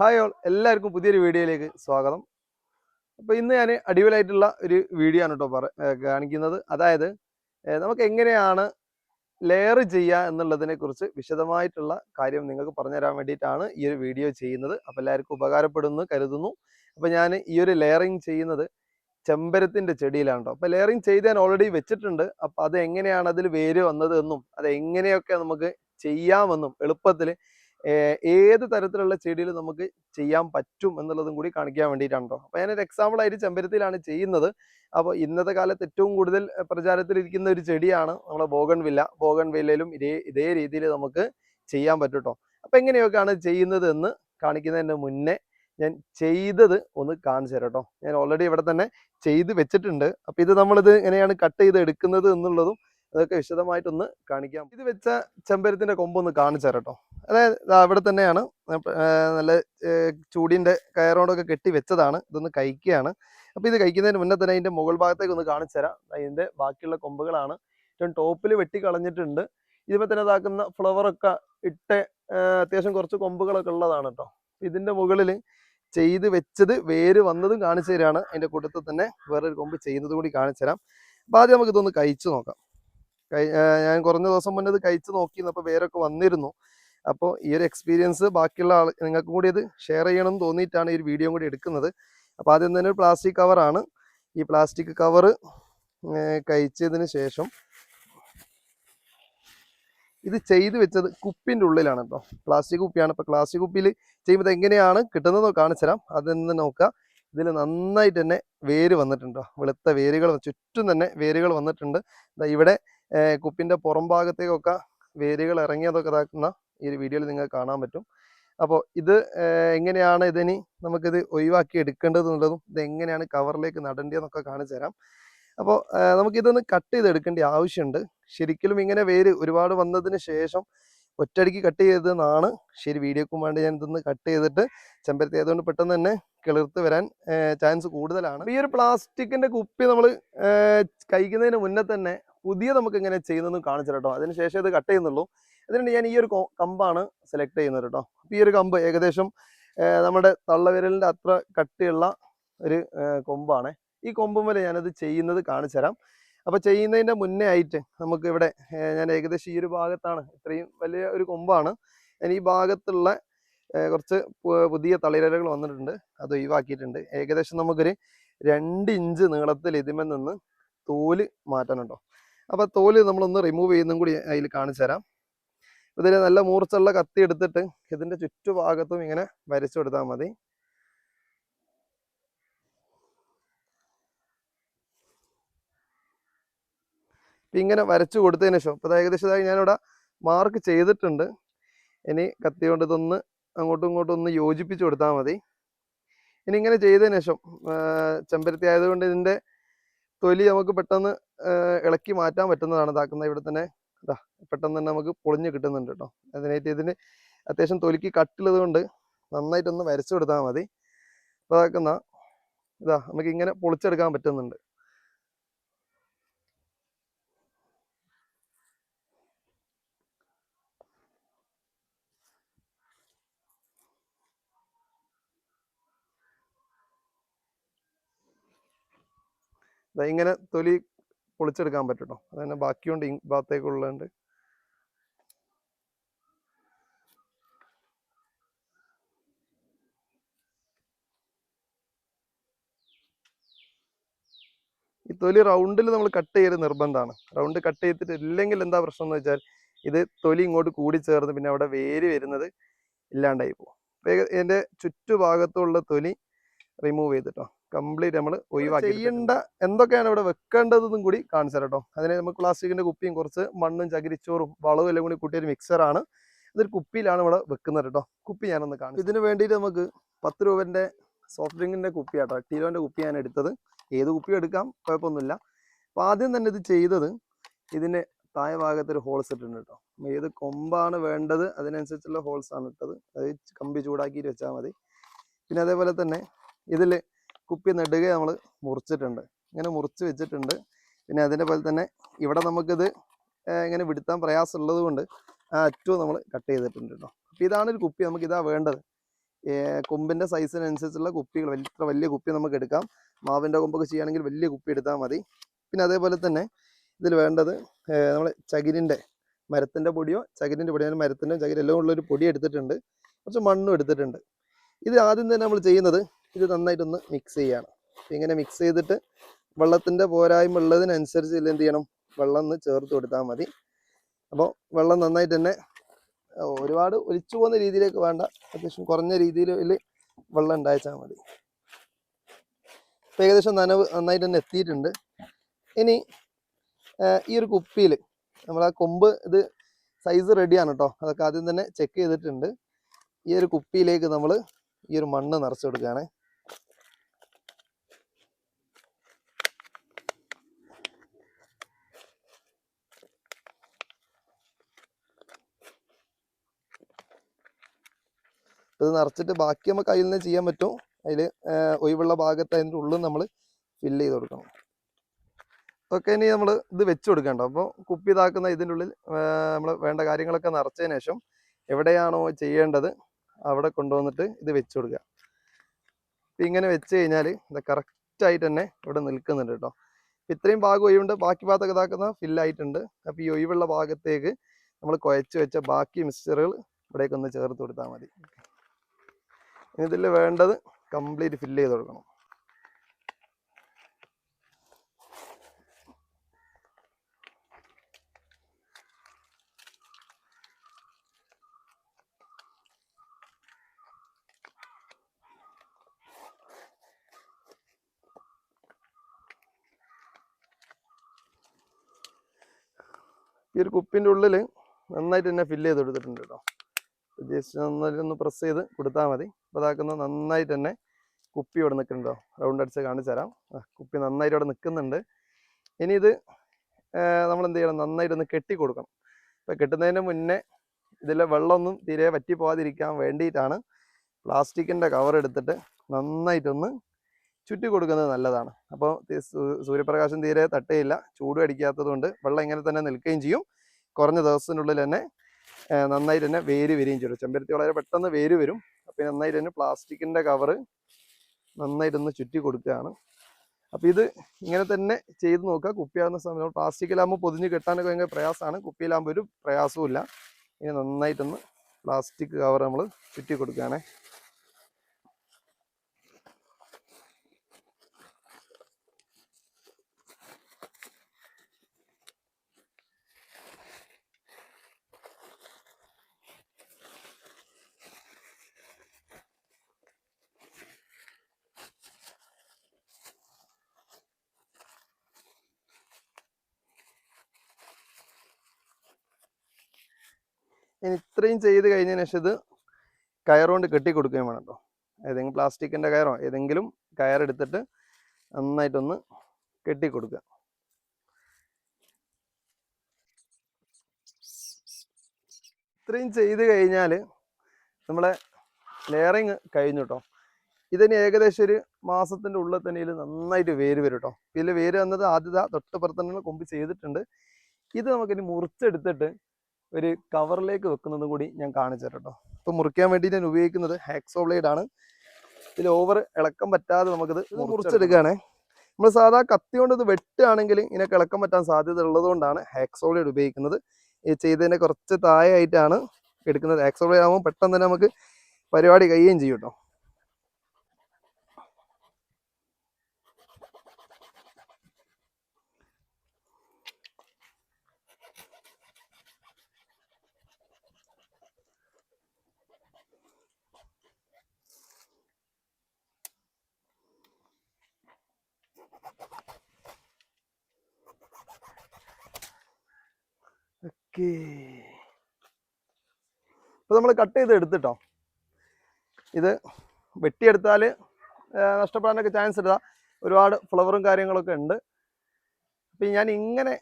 Hi all എല്ലാവർക്കും പുതിയൊരു വീഡിയോയിലേക്ക് സ്വാഗതം. അപ്പോൾ ഇന്ന് ഞാൻ അടിപൊളിയായിട്ടുള്ള ഒരു വീഡിയോ ആണ് കേട്ടോ പറ കാണിക്കുന്നത്. അതായത് നമുക്ക് എങ്ങനെയാണ് ലെയർ ചെയ്യുക എന്നുള്ളതിനെ കുറിച്ച് വിശദമായിട്ടുള്ള കാര്യം നിങ്ങൾക്ക് പറഞ്ഞു തരാൻ വേണ്ടിയിട്ടാണ് ഈ ഒരു വീഡിയോ ചെയ്യുന്നത്. അപ്പോൾ എല്ലാവർക്കും ഉപകാരപ്പെടുമെന്ന് കരുതുന്നു. അപ്പോൾ ഞാൻ ഈ ഒരു ലെയറിങ് ചെയ്യുന്നത് ചെമ്പരത്തിന്റെ ചെടിയിലാണ് കേട്ടോ അപ്പോൾ ലെയറിങ് ചെയ്ത് ഞാൻ ഓൾറെഡി വെച്ചിട്ടുണ്ട്. അപ്പോൾ അത് എങ്ങനെയാണ് അതിൽ വേര് വന്നത് എന്നും അത് എങ്ങനെയൊക്കെ നമുക്ക് ചെയ്യാമെന്നും എളുപ്പത്തിൽ ഏത് തരത്തിലുള്ള ചെടിയിൽ നമുക്ക് ചെയ്യാൻ പറ്റും എന്നുള്ളതും കൂടി കാണിക്കാൻ വേണ്ടിയിട്ടാണ് അപ്പോൾ ഞാനൊരു എക്സാമ്പിൾ ആയിട്ട് ചെമ്പരത്തിയിലാണ് ചെയ്യുന്നത്. അപ്പോൾ ഇന്നത്തെ കാലത്ത് ഏറ്റവും കൂടുതൽ പ്രചാരത്തിലിരിക്കുന്ന ഒരു ചെടിയാണ് നമ്മളെ ബോഗൺ വില്ല ബോഗൺ വില്ലയിലും ഇതേ ഇതേ രീതിയിൽ നമുക്ക് ചെയ്യാൻ പറ്റും അപ്പോൾ എങ്ങനെയൊക്കെയാണ് ചെയ്യുന്നത് എന്ന് കാണിക്കുന്നതിന് മുന്നേ ഞാൻ ചെയ്തത് ഒന്ന് കാണിച്ചു തരാം കേട്ടോ ഞാൻ ഓൾറെഡി ഇവിടെ തന്നെ ചെയ്ത് വെച്ചിട്ടുണ്ട്. അപ്പോൾ ഇത് നമ്മളിത് എങ്ങനെയാണ് കട്ട് ചെയ്ത് എടുക്കുന്നത് എന്നുള്ളതും അതൊക്കെ വിശദമായിട്ടൊന്ന് കാണിക്കാം. ഇത് വെച്ച ചെമ്പരത്തിന്റെ കൊമ്പൊന്ന് കാണിച്ചു തരാം കേട്ടോ അതായത് അവിടെ തന്നെയാണ്. നല്ല ചൂടിന്റെ കയറോടൊക്കെ കെട്ടി വെച്ചതാണ്. ഇതൊന്ന് കഴിക്കുകയാണ്. അപ്പൊ ഇത് കഴിക്കുന്നതിന് മുന്നേ തന്നെ അതിന്റെ മുകൾ ഭാഗത്തേക്ക് ഒന്ന് കാണിച്ചു തരാം. അതിന്റെ ബാക്കിയുള്ള കൊമ്പുകളാണ്. ഏറ്റവും ടോപ്പിൽ വെട്ടി കളഞ്ഞിട്ടുണ്ട്. ഇതിപ്പോ തന്നെ ഇതാക്കുന്ന ഫ്ലവറൊക്കെ ഇട്ട് അത്യാവശ്യം കുറച്ച് കൊമ്പുകളൊക്കെ ഉള്ളതാണ് കേട്ടോ ഇതിന്റെ മുകളിൽ ചെയ്ത് വെച്ചത് വേര് വന്നതും കാണിച്ചു തരാണ്. അതിന്റെ കൂട്ടത്തിൽ തന്നെ വേറൊരു കൊമ്പ് ചെയ്യുന്നത് കൂടി കാണിച്ചു തരാം. അപ്പൊ ആദ്യം നമുക്ക് ഇതൊന്ന് കഴിച്ചു നോക്കാം. ഞാൻ കുറഞ്ഞ ദിവസം മുന്നേ ഇത് കഴിച്ചു നോക്കിയിരുന്നപ്പോൾ അപ്പോൾ വേരൊക്കെ വന്നിരുന്നു. അപ്പോൾ ഈ ഒരു എക്സ്പീരിയൻസ് ബാക്കിയുള്ള ആൾ നിങ്ങൾക്ക് കൂടി ഇത് ഷെയർ ചെയ്യണം എന്ന് തോന്നിയിട്ടാണ് ഈ ഒരു വീഡിയോ കൂടി എടുക്കുന്നത്. അപ്പോൾ ആദ്യം തന്നെ ഒരു പ്ലാസ്റ്റിക് കവറാണ് ഈ പ്ലാസ്റ്റിക് കവർ കഴിച്ചതിന് ശേഷം ഇത് ചെയ്ത് വെച്ചത് കുപ്പിന്റെ ഉള്ളിലാണ് കേട്ടോ പ്ലാസ്റ്റിക് കുപ്പിയാണ്. ഇപ്പോൾ പ്ലാസ്റ്റിക് കുപ്പിയിൽ ചെയ്യുമ്പോൾ എങ്ങനെയാണ് കിട്ടുന്നത് കാണിച്ചു തരാം. അതെന്ന് നോക്കുക ഇതിൽ നന്നായിട്ട് തന്നെ വേര് വന്നിട്ടുണ്ടോ വെളുത്ത വേരുകൾ ചുറ്റും തന്നെ വേരുകൾ വന്നിട്ടുണ്ട്. ഇവിടെ കുപ്പിന്റെ പുറം ഭാഗത്തേക്കൊക്കെ വേരുകൾ ഇറങ്ങിയതൊക്കെ ഇതാക്കുന്ന ഈ ഒരു വീഡിയോയിൽ നിങ്ങൾക്ക് കാണാൻ പറ്റും. അപ്പോൾ ഇത് എങ്ങനെയാണ് ഇതിനി നമുക്കിത് ഒഴിവാക്കി എടുക്കേണ്ടത് എന്നുള്ളതും ഇത് എങ്ങനെയാണ് കവറിലേക്ക് നടേണ്ടതെന്നൊക്കെ കാണിച്ചു തരാം. അപ്പോൾ നമുക്കിതൊന്ന് കട്ട് ചെയ്ത് എടുക്കേണ്ട ആവശ്യമുണ്ട്. ശരിക്കും ഇങ്ങനെ വേര് ഒരുപാട് വന്നതിന് ശേഷം ഒറ്റടിക്ക് കട്ട് ചെയ്തതെന്നാണ്. ശരി വീഡിയോക്കും വേണ്ടി ഞാൻ ഇതൊന്ന് കട്ട് ചെയ്തിട്ട് ചെമ്പരത്തി ആയതുകൊണ്ട് പെട്ടെന്ന് തന്നെ കിളിർത്ത് വരാൻ ചാൻസ് കൂടുതലാണ്. ഈ ഒരു പ്ലാസ്റ്റിക്കിന്റെ കുപ്പി നമ്മൾ കഴിക്കുന്നതിന് മുന്നേ തന്നെ പുതിയ നമുക്ക് ഇങ്ങനെ ചെയ്യുന്നതെന്ന് കാണിച്ചു കേട്ടോ അതിന് ശേഷം ഇത് കട്ട് ചെയ്യുന്നുള്ളൂ. അതിനുവേണ്ടി ഞാൻ ഈ ഒരു കമ്പാണ് സെലക്ട് ചെയ്യുന്നത് കേട്ടോ അപ്പോൾ ഈ ഒരു കമ്പ് ഏകദേശം നമ്മുടെ തള്ളവിരലിന്റെ അത്ര കട്ടിയുള്ള ഒരു കൊമ്പാണ്. ഈ കൊമ്പുമേലെ ഞാനത് ചെയ്യുന്നത് കാണിച്ചു തരാം. അപ്പോൾ ചെയ്യുന്നതിന്റെ മുന്നേ ആയിട്ട് നമുക്ക് ഇവിടെ ഞാൻ ഏകദേശം ഈ ഒരു ഭാഗത്താണ്. ഇത്രയും വലിയ ഒരു കൊമ്പാണ്. ഞാൻ ഈ ഭാഗത്തുള്ള കുറച്ച് പുതിയ തളിരലകൾ വന്നിട്ടുണ്ട്. അത് ഒഴിവാക്കിയിട്ടുണ്ട്. ഏകദേശം നമുക്കൊരു രണ്ട് ഇഞ്ച് നീളത്തിൽ ഇതിമേ നിന്ന് തോൽ മാറ്റാനുണ്ടോ. അപ്പോൾ തോൽ നമ്മളൊന്ന് റിമൂവ് ചെയ്യുന്നതും കൂടി അതിൽ കാണിച്ചു തരാം. ഇതിൽ നല്ല മൂർച്ചുള്ള കത്തി എടുത്തിട്ട് ഇതിന്റെ ചുറ്റുഭാഗത്തും ഇങ്ങനെ വരച്ചു കൊടുത്താൽ മതി. ഇപ്പൊ ഇങ്ങനെ വരച്ചു കൊടുത്തതിന് ശേഷം ഇപ്പൊ ഇത് ഏകദേശം ഞാനിവിടെ മാർക്ക് ചെയ്തിട്ടുണ്ട്. ഇനി കത്തി കൊണ്ട് ഇതൊന്ന് അങ്ങോട്ടും ഇങ്ങോട്ടും ഒന്ന് യോജിപ്പിച്ച് കൊടുത്താൽ മതി. ഇനി ഇങ്ങനെ ചെയ്തതിന് ശേഷം ചെമ്പരത്തി ആയതുകൊണ്ട് ഇതിന്റെ തൊലി നമുക്ക് പെട്ടെന്ന് ഇളക്കി മാറ്റാൻ പറ്റുന്നതാണ്. ഇതാക്കുന്നത് ഇവിടെ തന്നെ ഇതാ പെട്ടെന്ന് തന്നെ നമുക്ക് പൊളിഞ്ഞ് കിട്ടുന്നുണ്ട് കേട്ടോ. അതിനായിട്ട് ഇതിന് അത്യാവശ്യം തൊലിക്ക് കട്ടുള്ളത് കൊണ്ട് നന്നായിട്ടൊന്ന് വരച്ചു കൊടുത്താൽ മതി അപ്പോൾ അതാക്കുന്ന ഇതാ നമുക്ക് ഇങ്ങനെ പൊളിച്ചെടുക്കാൻ പറ്റുന്നുണ്ട്. ഇങ്ങനെ തൊലി പൊളിച്ചെടുക്കാൻ പറ്റും കേട്ടോ തന്നെ ബാക്കിയുണ്ട് ഈ ഭാഗത്തേക്കുള്ളതുണ്ട്. ഈ തൊലി റൗണ്ടിൽ നമ്മൾ കട്ട് ചെയ്യൽ നിർബന്ധമാണ് റൗണ്ട് കട്ട് ചെയ്തിട്ട് ഇല്ലെങ്കിൽ എന്താ പ്രശ്നം എന്ന് വെച്ചാൽ ഇത് തൊലി ഇങ്ങോട്ട് കൂടി ചേർന്ന് പിന്നെ അവിടെ വേര് വരുന്നത് ഇല്ലാണ്ടായി പോകും. ഇതിന്റെ ചുറ്റുഭാഗത്തുള്ള തൊലി റിമൂവ് ചെയ്തിട്ടോ. കംപ്ലീറ്റ് നമ്മൾ ഒഴിവാക്കി ചെയ്യേണ്ട എന്തൊക്കെയാണ് ഇവിടെ വെക്കേണ്ടതെന്നും കൂടി കാണിച്ചു കേട്ടോ അതിന് നമുക്ക് പ്ലാസ്റ്റിക്കിന്റെ കുപ്പിയും കുറച്ച് മണ്ണും ചകിരിച്ചോറും വളവും എല്ലാം കൂടി കൂട്ടിയൊരു മിക്സറാണ് ഇതൊരു കുപ്പിയിലാണ് ഇവിടെ വെക്കുന്നത് കേട്ടോ. കുപ്പി ഞാനൊന്ന് കാണും ഇതിന് വേണ്ടിയിട്ട് നമുക്ക് പത്ത് രൂപന്റെ സോഫ്റ്റ് ഡ്രിങ്കിന്റെ കുപ്പി കേട്ടോ ടീലോന്റെ കുപ്പി ഞാൻ എടുത്തത്. ഏത് കുപ്പിയും എടുക്കാം? കുഴപ്പമൊന്നുമില്ല. അപ്പോൾ ആദ്യം തന്നെ ഇത് ചെയ്തത് ഇതിന് താഴെ ഭാഗത്ത് ഒരു ഹോൾസ് ഇട്ടിട്ടുണ്ട് കേട്ടോ. ഏത് കൊമ്പാണ് വേണ്ടത് അതിനനുസരിച്ചുള്ള ഹോൾസ് ആണ് ഇട്ടത്. അത് കമ്പി ചൂടാക്കിയിട്ട് വെച്ചാൽ മതി. പിന്നെ അതേപോലെ തന്നെ ഇതിൽ കുപ്പി നെടുക നമ്മൾ മുറിച്ചിട്ടുണ്ട്. ഇങ്ങനെ മുറിച്ച് വെച്ചിട്ടുണ്ട്. പിന്നെ അതിന്റെ പോലെ തന്നെ ഇവിടെ നമുക്കിത് ഇങ്ങനെ വിടുത്താൻ പ്രയാസമുള്ളത് കൊണ്ട് ആ അറ്റവും നമ്മൾ കട്ട് ചെയ്തിട്ടുണ്ട് കേട്ടോ. അപ്പോൾ ഇതാണ് ഒരു കുപ്പി നമുക്ക് ഇതാ വേണ്ടത്. കൊമ്പിന്റെ സൈസിനനുസരിച്ചുള്ള കുപ്പികൾ ഇത്ര വലിയ കുപ്പി നമുക്ക് എടുക്കാം. മാവിന്റെ കൊമ്പൊക്കെ ചെയ്യുകയാണെങ്കിൽ വലിയ കുപ്പി എടുത്താൽ മതി. പിന്നെ അതേപോലെ തന്നെ ഇതിൽ വേണ്ടത് നമ്മൾ ചകിരിന്റെ മരത്തിന്റെ പൊടിയോ ചകിരിന്റെ പൊടിയോ മരത്തിന്റെ ചകിരി എല്ലാം ഉള്ളൊരു പൊടി എടുത്തിട്ടുണ്ട്. കുറച്ച് മണ്ണും എടുത്തിട്ടുണ്ട്. ഇത് ആദ്യം തന്നെ നമ്മൾ ചെയ്യുന്നത് ഇത് നന്നായിട്ടൊന്ന് മിക്സ് ചെയ്യണം. ഇങ്ങനെ മിക്സ് ചെയ്തിട്ട് വെള്ളത്തിന്റെ പോരായ്മ ഉള്ളതിനനുസരിച്ച് ഇതിൽ എന്ത് ചെയ്യണം? വെള്ളം ഒന്ന് ചേർത്ത് കൊടുത്താൽ മതി. അപ്പോൾ വെള്ളം നന്നായിട്ട് തന്നെ ഒരുപാട് ഒലിച്ചു പോകുന്ന രീതിയിലേക്ക് വേണ്ട. അത്യാവശ്യം കുറഞ്ഞ രീതിയിൽ വെള്ളം ഉണ്ടായച്ചാൽ മതി. ഇപ്പം ഏകദേശം നനവ് നന്നായിട്ട് തന്നെ എത്തിയിട്ടുണ്ട്. ഇനി ഈ ഒരു കുപ്പിയിൽ നമ്മൾ ആ കൊമ്പ് ഇത് സൈസ് റെഡിയാണ് കേട്ടോ അതൊക്കെ ആദ്യം തന്നെ ചെക്ക് ചെയ്തിട്ടുണ്ട്. ഈ ഒരു കുപ്പിയിലേക്ക് നമ്മൾ ഈ ഒരു മണ്ണ് നിറച്ചു കൊടുക്കുകയാണ്. ഇത് നിറച്ചിട്ട് ബാക്കി നമുക്ക് അതിൽ നിന്ന് ചെയ്യാൻ പറ്റും. അതിൽ ഒഴിവുള്ള ഭാഗത്ത് അതിന്റെ ഉള്ളിൽ നമ്മൾ ഫില്ല് ചെയ്ത് കൊടുക്കണം. ഓക്കെ ഇനി നമ്മൾ ഇത് വെച്ച് കൊടുക്കേണ്ട. അപ്പോൾ കുപ്പി ഇതാക്കുന്ന ഇതിന്റെ ഉള്ളിൽ നമ്മൾ വേണ്ട കാര്യങ്ങളൊക്കെ നിറച്ചതിന് ശേഷം എവിടെയാണോ ചെയ്യേണ്ടത് അവിടെ കൊണ്ടുവന്നിട്ട് ഇത് വെച്ച് കൊടുക്കുക. ഇപ്പം ഇങ്ങനെ വെച്ച് കഴിഞ്ഞാൽ ഇത് കറക്റ്റായിട്ട് തന്നെ ഇവിടെ നിൽക്കുന്നുണ്ട് കേട്ടോ. ഇത്രയും ഭാഗം ഒഴിവുണ്ട്. ബാക്കി ഭാഗത്തൊക്കെ ഇതാക്കുന്ന ഫില്ലായിട്ടുണ്ട് അപ്പോൾ ഈ ഒഴിവുള്ള ഭാഗത്തേക്ക് നമ്മൾ കുഴച്ച് വെച്ച ബാക്കി മിക്സ്ചറുകൾ ഇവിടേക്കൊന്ന് ചേർത്ത് കൊടുത്താൽ മതി. ഇതിൽ വേണ്ടത് കംപ്ലീറ്റ് ഫില്ല് ചെയ്ത് കൊടുക്കണം. ഈ ഒരു കുപ്പിന്റെ ഉള്ളിൽ നന്നായിട്ട് തന്നെ ഫില്ല് ചെയ്ത് കൊടുത്തിട്ടുണ്ട് കേട്ടോ. ജസ്റ്റ് നന്നായിട്ട് ഒന്ന് പ്രസ് ചെയ്ത് കൊടുത്താൽ മതി. അപ്പോൾ അതാക്കുന്ന നന്നായിട്ട് തന്നെ കുപ്പി ഇവിടെ നിൽക്കുന്നുണ്ടോ? റൗണ്ട് അടിച്ച് കാണിച്ചു തരാം. കുപ്പി നന്നായിട്ട് ഇവിടെ നിൽക്കുന്നുണ്ട്. ഇനി ഇത് നമ്മൾ എന്ത് ചെയ്യണം? നന്നായിട്ട് ഒന്ന് കെട്ടി കൊടുക്കണം. അപ്പോൾ കെട്ടുന്നതിന് മുന്നേ ഇതിലെ വെള്ളമൊന്നും തീരെ വറ്റി പോകാതിരിക്കാൻ വേണ്ടിയിട്ടാണ് പ്ലാസ്റ്റിക്കിന്റെ കവർ എടുത്തിട്ട് നന്നായിട്ടൊന്ന് ചുറ്റി കൊടുക്കുന്നത് നല്ലതാണ്. അപ്പോൾ സൂര്യപ്രകാശം തീരെ തട്ടുകയില്ല ചൂട് അടിക്കാത്തതുകൊണ്ട് വെള്ളം ഇങ്ങനെ തന്നെ നിൽക്കുകയും ചെയ്യും. കുറഞ്ഞ ദിവസത്തിനുള്ളിൽ തന്നെ നന്നായിട്ട് തന്നെ വേര് വരികയും ചെയ്യും. ചെമ്പരത്തി വളരെ പെട്ടെന്ന് വേര് വരും. അപ്പോൾ നന്നായിട്ട് തന്നെ പ്ലാസ്റ്റിക്കിന്റെ കവറ് നന്നായിട്ടൊന്ന് ചുറ്റി കൊടുക്കുകയാണ്. അപ്പോൾ ഇത് ഇങ്ങനെ തന്നെ ചെയ്ത് നോക്കുക. കുപ്പിയാവുന്ന സമയം പ്ലാസ്റ്റിക്കിലാകുമ്പോൾ പൊതിഞ്ഞ് കെട്ടാനൊക്കെ ഭയങ്കര പ്രയാസമാണ്. കുപ്പിയിലാകുമ്പോൾ ഒരു പ്രയാസവും ഇല്ല ഇനി നന്നായിട്ടൊന്ന് പ്ലാസ്റ്റിക് കവർ നമ്മൾ ചുറ്റി കൊടുക്കുകയാണേ. ഇനി ഇത്രയും ചെയ്ത് കഴിഞ്ഞതിന് ശേഷം ഇത് കയറുകൊണ്ട് കെട്ടി കൊടുക്കുകയും വേണം കേട്ടോ ഏതെങ്കിലും പ്ലാസ്റ്റിക്കിന്റെ കയറോ ഏതെങ്കിലും കയറെടുത്തിട്ട് നന്നായിട്ടൊന്ന് കെട്ടി കൊടുക്കുക ഇത്രയും ചെയ്ത് കഴിഞ്ഞാൽ നമ്മളെ ലെയറിങ് കഴിഞ്ഞു കേട്ടോ ഇതിന് ഏകദേശം ഒരു മാസത്തിന്റെ ഉള്ളിൽ തന്നെ ഇതിൽ നന്നായിട്ട് വേര് വരും കേട്ടോ ഇതിൽ വേര് വന്നത് ആദ്യത്തെ തൊട്ടപ്പുറത്ത് തന്നെ കൊമ്പ് ചെയ്തിട്ടുണ്ട്. ഇത് നമുക്കിനി മുറിച്ചെടുത്തിട്ട് ഒരു കവറിലേക്ക് വെക്കുന്നതും കൂടി ഞാൻ കാണിച്ചു തരാം കേട്ടോ. ഇപ്പൊ മുറിക്കാൻ വേണ്ടി ഞാൻ ഉപയോഗിക്കുന്നത് ഹാക്സോ ബ്ലേഡ് ആണ്. ഇതിൽ ഓവർ ഇളക്കം പറ്റാതെ നമുക്കിത് മുറിച്ചെടുക്കുകയാണേ. നമ്മൾ സാധാ കത്തി കൊണ്ട് ഇത് വെട്ടുകയാണെങ്കിൽ ഇതിനൊക്കെ ഇളക്കം പറ്റാൻ സാധ്യത ഉള്ളതുകൊണ്ടാണ് ഹാക്സോ ബ്ലേഡ് ഉപയോഗിക്കുന്നത്. ഈ ചെയ്തതിന്റെ കുറച്ച് താഴെയായിട്ടാണ് എടുക്കുന്നത്. ഹാക്സോ ബ്ലേഡ് ആകുമ്പോൾ പെട്ടെന്ന് തന്നെ നമുക്ക് പരിപാടി കഴിയുകയും ചെയ്യും കേട്ടോ. ഓക്കേ. നമ്മൾ കട്ട് ചെയ്ത് എടുത്തിട്ടോ. ഇത് വെട്ടിയെടുത്താൽ നഷ്ടപ്പെടാനൊക്കെ ചാൻസ് ഇടാം ഒരുപാട് ഫ്ലവറും കാര്യങ്ങളൊക്കെ ഉണ്ട്. അപ്പം ഞാൻ ഇങ്ങനെ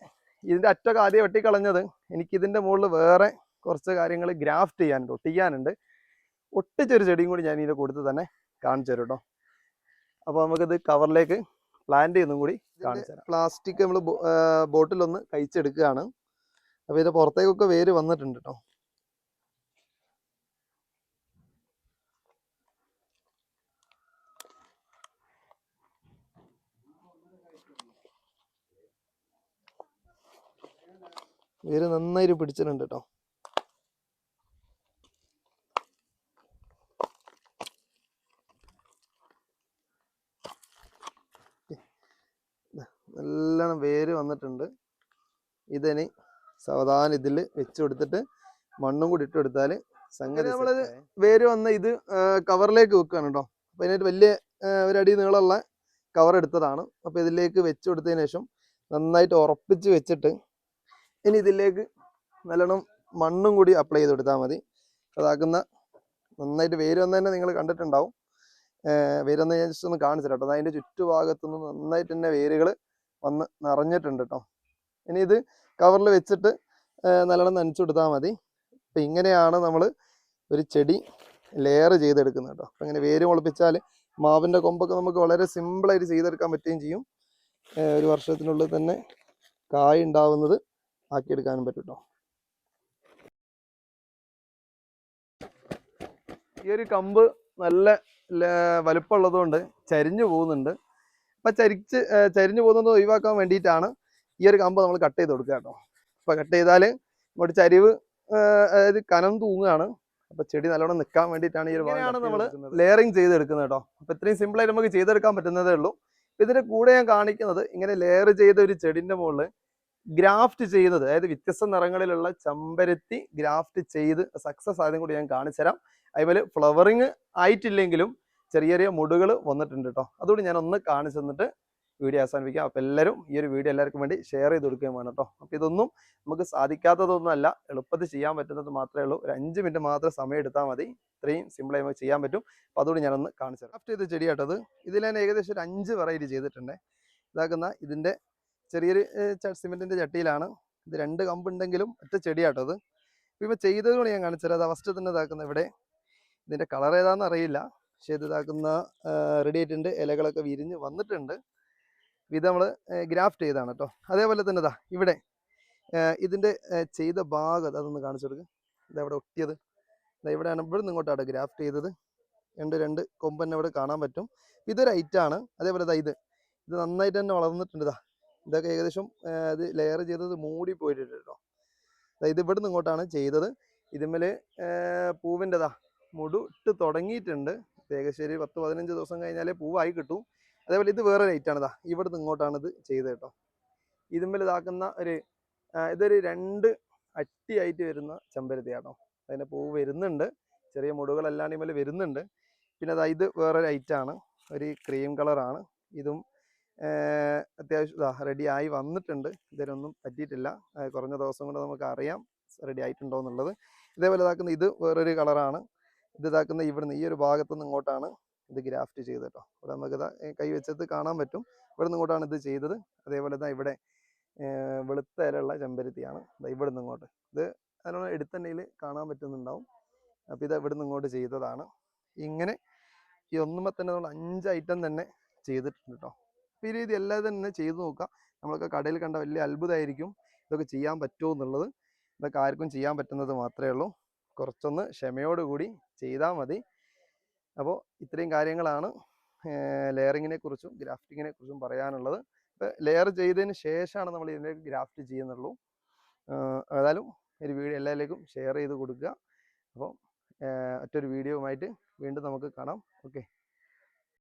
ഇതിന്റെ അറ്റൊക്കെ ആദ്യം വെട്ടിക്കളഞ്ഞത് എനിക്കിതിന്റെ മുകളിൽ വേറെ കുറച്ച് കാര്യങ്ങൾ ഗ്രാഫ്റ്റ് ചെയ്യാനുണ്ട് ഒട്ടിക്കാനുണ്ട്. ഒട്ടിച്ചൊരു ചെടിയും കൂടി ഞാൻ ഇതിന്റെ കൊടുത്ത് തന്നെ കാണിച്ചു തരും കേട്ടോ. അപ്പോൾ നമുക്കിത് കവറിലേക്ക് പ്ലാന്റ് ചെയ്യുന്നതും കൂടി പ്ലാസ്റ്റിക് നമ്മൾ ബോട്ടിലൊന്ന് കഴിച്ചെടുക്കുകയാണ്. അപ്പോൾ ഇത് പുറത്തേക്കൊക്കെ വേര് വന്നിട്ടുണ്ട് കേട്ടോ വേര് നന്നായിട്ട് പിടിച്ചിട്ടുണ്ട് കേട്ടോ ഇതിനി സാവധാനം ഇതിൽ വെച്ച് കൊടുത്തിട്ട് മണ്ണും കൂടി ഇട്ട് കൊടുത്താൽ സംഗതി നമ്മളത് വേര് വന്ന ഇത് കവറിലേക്ക് വെക്കുകയാണ് കേട്ടോ അപ്പോൾ അതിനായിട്ട് വലിയ ഒരടി നീളമുള്ള കവർ എടുത്തതാണ്. അപ്പോൾ ഇതിലേക്ക് വെച്ച് കൊടുത്തതിന് ശേഷം നന്നായിട്ട് ഉറപ്പിച്ച് വെച്ചിട്ട് ഇനി ഇതിലേക്ക് നല്ലോണം മണ്ണും കൂടി അപ്ലൈ ചെയ്ത് കൊടുത്താൽ മതി. അതാക്കുന്ന നന്നായിട്ട് വേര് വന്ന് തന്നെ നിങ്ങൾ കണ്ടിട്ടുണ്ടാവും. വേര് വന്ന് ഞാൻ ജസ്റ്റ് ഒന്ന് കാണിച്ചു കേട്ടോ അത് അതിന്റെ ചുറ്റുഭാഗത്തുനിന്ന് നന്നായിട്ട് തന്നെ വേരുകൾ വന്ന് നിറഞ്ഞിട്ടുണ്ട് കേട്ടോ ഇനി ഇത് കവറിൽ വെച്ചിട്ട് നല്ലോണം നനച്ചു കൊടുത്താൽ മതി. അപ്പം ഇങ്ങനെയാണ് നമ്മൾ ഒരു ചെടി ലെയർ ചെയ്തെടുക്കുന്നത് കേട്ടോ അപ്പം ഇങ്ങനെ വേര് മുളപ്പിച്ചാൽ മാവിന്റെ കൊമ്പൊക്കെ നമുക്ക് വളരെ സിമ്പിളായിട്ട് ചെയ്തെടുക്കാൻ പറ്റുകയും ചെയ്യും. ഒരു വർഷത്തിനുള്ളിൽ തന്നെ കായ് ഉണ്ടാവുന്നത് ആക്കിയെടുക്കാനും പറ്റും കേട്ടോ ഈ ഒരു കമ്പ് നല്ല വലുപ്പമുള്ളതുകൊണ്ട് ചരിഞ്ഞു പോകുന്നുണ്ട്. അപ്പം ചരിച്ച് ചരിഞ്ഞു പോകുന്നത് ഒഴിവാക്കാൻ വേണ്ടിയിട്ടാണ് ഈ ഒരു കമ്പ് നമ്മൾ കട്ട് ചെയ്ത് കൊടുക്കുക കേട്ടോ അപ്പൊ കട്ട് ചെയ്താൽ ഇങ്ങോട്ട് ചരിവ് അതായത് കനം തൂങ്ങുകയാണ്. അപ്പോൾ ചെടി നല്ലോണം നിൽക്കാൻ വേണ്ടിയിട്ടാണ് ഈ ഒരു നമ്മൾ ലെയറിങ് ചെയ്തെടുക്കുന്നത്. കേട്ടോ അപ്പൊ ഇത്രയും സിമ്പിളായിട്ട് നമുക്ക് ചെയ്തെടുക്കാൻ പറ്റുന്നതേ ഉള്ളൂ. ഇതിന്റെ കൂടെ ഞാൻ കാണിക്കുന്നത് ഇങ്ങനെ ലെയർ ചെയ്ത ഒരു ചെടിന്റെ മുകളിൽ ഗ്രാഫ്റ്റ് ചെയ്യുന്നത് അതായത് വ്യത്യസ്ത നിറങ്ങളിലുള്ള ചമ്പരത്തി ഗ്രാഫ്റ്റ് ചെയ്ത് സക്സസ് ആയതും കൂടി ഞാൻ കാണിച്ചുതരാം. അതുപോലെ ഫ്ലവറിങ് ആയിട്ടില്ലെങ്കിലും ചെറിയ ചെറിയ മുടുകൾ വന്നിട്ടുണ്ട് കേട്ടോ അതുകൊണ്ട് ഞാൻ ഒന്ന് കാണിച്ചു തന്നിട്ട് വീഡിയോ അവസാനിപ്പിക്കാം. അപ്പോൾ എല്ലാവരും ഈ ഒരു വീഡിയോ എല്ലാവർക്കും വേണ്ടി ഷെയർ ചെയ്ത് കൊടുക്കുകയും വേണം കേട്ടോ അപ്പോൾ ഇതൊന്നും നമുക്ക് സാധിക്കാത്തതൊന്നുമല്ല. എളുപ്പത്തിൽ ചെയ്യാൻ പറ്റുന്നത് മാത്രമേ ഉള്ളൂ. ഒരു അഞ്ച് മിനിറ്റ് മാത്രം സമയം എടുത്താൽ മതി. ഇത്രയും സിമ്പിളായി നമുക്ക് ചെയ്യാൻ പറ്റും. അപ്പോൾ അതുകൊണ്ട് ഞാനൊന്ന് കാണിച്ചു തരാം. ചെയ്ത ചെടിയാട്ടത്. ഇതിൽ ഞാൻ ഏകദേശം ഒരു അഞ്ച് വെറൈറ്റി ചെയ്തിട്ടുണ്ട്. ഇതാക്കുന്ന ഇതിന്റെ ചെറിയൊരു സിമെന്റിന്റെ ചട്ടിയിലാണ്. ഇത് രണ്ട് കമ്പുണ്ടെങ്കിലും ഒറ്റ ചെടിയാട്ടത്. ഇപ്പോൾ ഇപ്പം ചെയ്തത് ഞാൻ കാണിച്ചു തരാം. അത് ഫസ്റ്റ് തന്നെ ഇതാക്കുന്ന ഇവിടെ. ഇതിന്റെ കളർ ഏതാണെന്ന് അറിയില്ല. പക്ഷേ ഇത് ഇതാക്കുന്ന റെഡി ആയിട്ടുണ്ട് ഇലകളൊക്കെ വിരിഞ്ഞ് വന്നിട്ടുണ്ട്. ഇത് നമ്മൾ ഗ്രാഫ്റ്റ് ചെയ്താണ് കേട്ടോ. അതേപോലെ തന്നെ ഇതാ ഇവിടെ ഇതിന്റെ ചെയ്ത ഭാഗം അതൊന്ന് കാണിച്ചു കൊടുക്കുക ഇതവിടെ ഒട്ടിയത്. ഇവിടെയാണ് ഇവിടെ നിന്ന് ഇങ്ങോട്ടാണ് ഗ്രാഫ്റ്റ് ചെയ്തത്. രണ്ട് രണ്ട് കൊമ്പ് തന്നെ ഇവിടെ കാണാൻ പറ്റും. ഇതൊരു ഐറ്റാണ് അതേപോലെ ഇതാ ഇത്. ഇത് നന്നായിട്ട് തന്നെ വളർന്നിട്ടുണ്ട് ഇതാ ഇതൊക്കെ ഏകദേശം ഇത് ലെയർ ചെയ്തത് മൂടി പോയിട്ടുണ്ട് കേട്ടോ. ഇത് നിന്ന് ഇങ്ങോട്ടാണ് ചെയ്തത്. ഇതിന്മേൽ പൂവിന്റെതാ മുടു ഇട്ട് തുടങ്ങിയിട്ടുണ്ട്. ഏകദേശം ഒരു പത്ത് പതിനഞ്ച് ദിവസം കഴിഞ്ഞാലേ പൂവായി കിട്ടും. അതേപോലെ ഇത് വേറെ ആണ് ഇതാ ഇവിടെ നിന്ന് ഇങ്ങോട്ടാണ് ഇത് ചെയ്തത് കേട്ടോ. ഇതിന്മേൽ ഇതാക്കുന്ന ഒരു ഇതൊരു രണ്ട് അട്ടിയായിട്ട് വരുന്ന ചെമ്പരത്തിയാട്ടോ അതിന്റെ പൂവ് വരുന്നുണ്ട്. ചെറിയ മുടുകളെല്ലാം ഇതിന്മേൽ വരുന്നുണ്ട്. പിന്നെ അതാ ഇത് വേറൊരു ആണ്. ഒരു ക്രീം കളറാണ് ഇതും അത്യാവശ്യം ഇതാ റെഡി ആയി വന്നിട്ടുണ്ട്. ഇതിനൊന്നും പറ്റിയിട്ടില്ല. കുറഞ്ഞ ദിവസം കൊണ്ട് നമുക്ക് അറിയാം റെഡി ആയിട്ടുണ്ടോ എന്നുള്ളത്. ഇതേപോലെ ഇതാക്കുന്ന ഇത് വേറൊരു കളറാണ് ഇത് ഇതാക്കുന്ന ഇവിടുന്ന് ഈ ഒരു ഭാഗത്തുനിന്ന് ഇങ്ങോട്ടാണ് ഇത് ഗ്രാഫ്റ്റ് ചെയ്ത് കേട്ടോ. ഇവിടെ നമുക്ക് കൈ വെച്ചത് കാണാൻ പറ്റും. ഇവിടെ നിന്ന് ഇങ്ങോട്ടാണ് ഇത് ചെയ്തത്. അതേപോലെ തന്നെ ഇവിടെ വെളുത്ത ഇലയുള്ള ചെമ്പരത്തിയാണ്. ഇവിടെ നിന്ന് ഇങ്ങോട്ട്. ഇത് അതിനുള്ള എടുത്തന്നെയിൽ കാണാൻ പറ്റുന്നുണ്ടാവും. അപ്പോൾ ഇത് ഇവിടെ നിന്ന് ചെയ്തതാണ്. ഇങ്ങനെ ഈ ഒന്നുമ്പോൾ തന്നെ നമ്മൾ അഞ്ച് ഐറ്റം തന്നെ ചെയ്തിട്ടുണ്ട് കേട്ടോ. അപ്പോൾ ഈ രീതി എല്ലാം തന്നെ ചെയ്തു നോക്കാം. നമ്മളൊക്കെ കടയിൽ കണ്ട വലിയ അത്ഭുതമായിരിക്കും ഇതൊക്കെ ചെയ്യാൻ പറ്റുമോ എന്നുള്ളത്. ഇതൊക്കെ ആർക്കും ചെയ്യാൻ പറ്റുന്നത് മാത്രമേ ഉള്ളൂ. കുറച്ചൊന്ന് ക്ഷമയോടുകൂടി ചെയ്താൽ മതി. അപ്പോൾ ഇത്രയും കാര്യങ്ങളാണ് ലെയറിങ്ങിനെ കുറിച്ചും ഗ്രാഫ്റ്റിങ്ങിനെ കുറിച്ചും പറയാനുള്ളത്. ലെയർ ചെയ്തതിന് ശേഷമാണ് നമ്മൾ ഇതിലേക്ക് ഗ്രാഫ്റ്റ് ചെയ്യുന്നുള്ളൂ. ഏതായാലും ഒരു വീഡിയോ എല്ലാവരിലേക്കും ഷെയർ ചെയ്ത് കൊടുക്കുക. അപ്പോൾ മറ്റൊരു വീഡിയോയുമായിട്ട് വീണ്ടും നമുക്ക് കാണാം. ഓക്കെ.